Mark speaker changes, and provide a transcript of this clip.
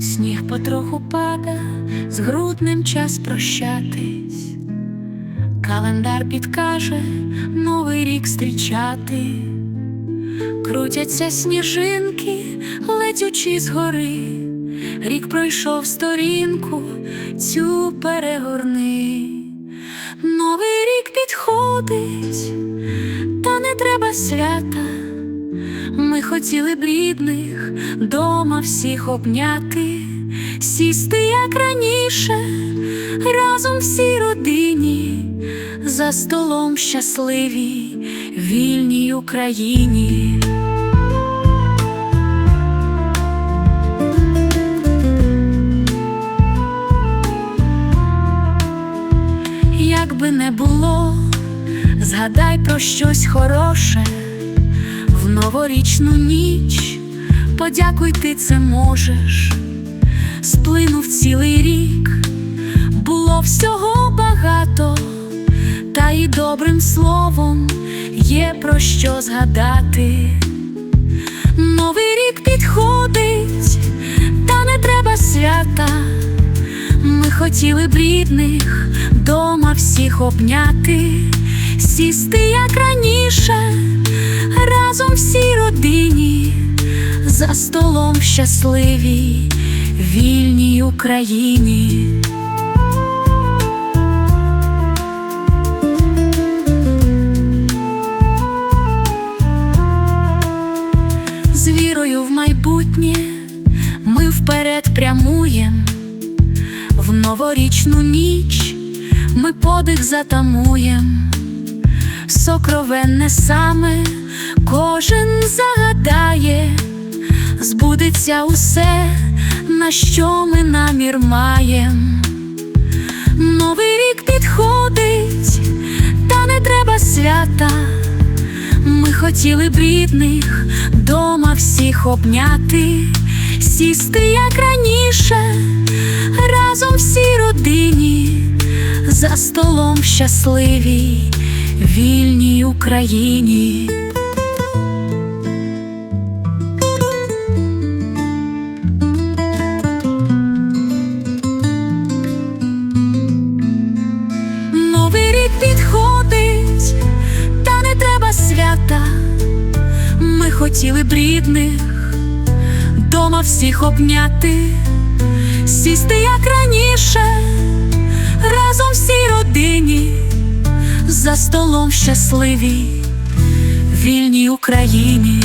Speaker 1: Сніг потроху пада, з груднем час прощатись. Календар підкаже новий рік зустрічати. Крутяться сніжинки, летючи згори. Рік пройшов сторінку, цю перегорни. Новий рік підходить, та не треба свята. Хотіли б рідних дома всіх обняти, сісти, як раніше, разом всій родині, за столом щасливій, вільній Україні. Як би не було, згадай про щось хороше в новорічну ніч, подякуй ти це можеш, сплинув цілий рік, було всього багато, та й добрим словом є про що згадати. Новий рік підходить, та не треба свята. Ми хотіли б рідних дома всіх обняти, сісти, як раніше, разом всій родині, за столом щасливій, вільній Україні. З вірою в майбутнє ми вперед прямуєм. В новорічну ніч ми подих затамуєм, сокровенне саме кожен загадає, збудеться усе, на що ми намір маєм. Новий рік підходить, та не треба свята. Ми хотіли б рідних дома всіх обняти, сісти, як раніше, разом всій родині, за столом щасливій, вільній Україні. Новий рік підходить, та не треба свята. Ми хотіли б рідних дома всіх обняти, сісти, як раніше, разом всій родині, столом щасливі, вільній Україні.